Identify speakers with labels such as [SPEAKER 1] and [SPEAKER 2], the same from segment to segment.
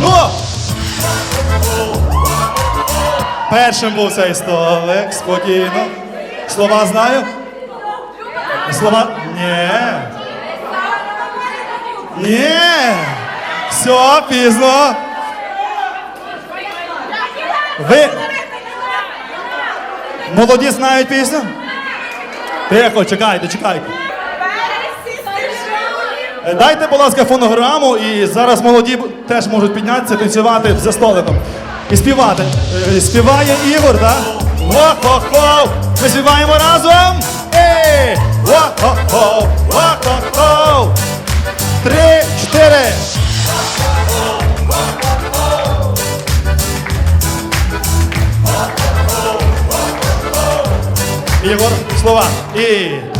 [SPEAKER 1] Ну! Першим був цей столик, спокійно. Слова знаю? Слова. Ні. Ні. Все, пізно. Ви молоді знають пісню? Тихо, чекайте, чекайте. Е, Дайте, будь ласка, фонограму, і зараз молоді теж можуть піднятися, танцювати за столиком. І співати. Е, Співає Ігор, так? Ва-хо-хо! Ми співаємо разом! Ей! Ва-хо-хо! Ва-хо-хо! Три, чотири! Ігор, слова. І.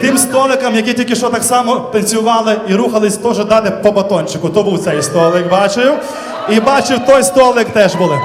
[SPEAKER 1] Тим столикам, які тільки що так само танцювали і рухались, теж дати по батончику. То був цей столик, бачив. І бачив, той столик теж були.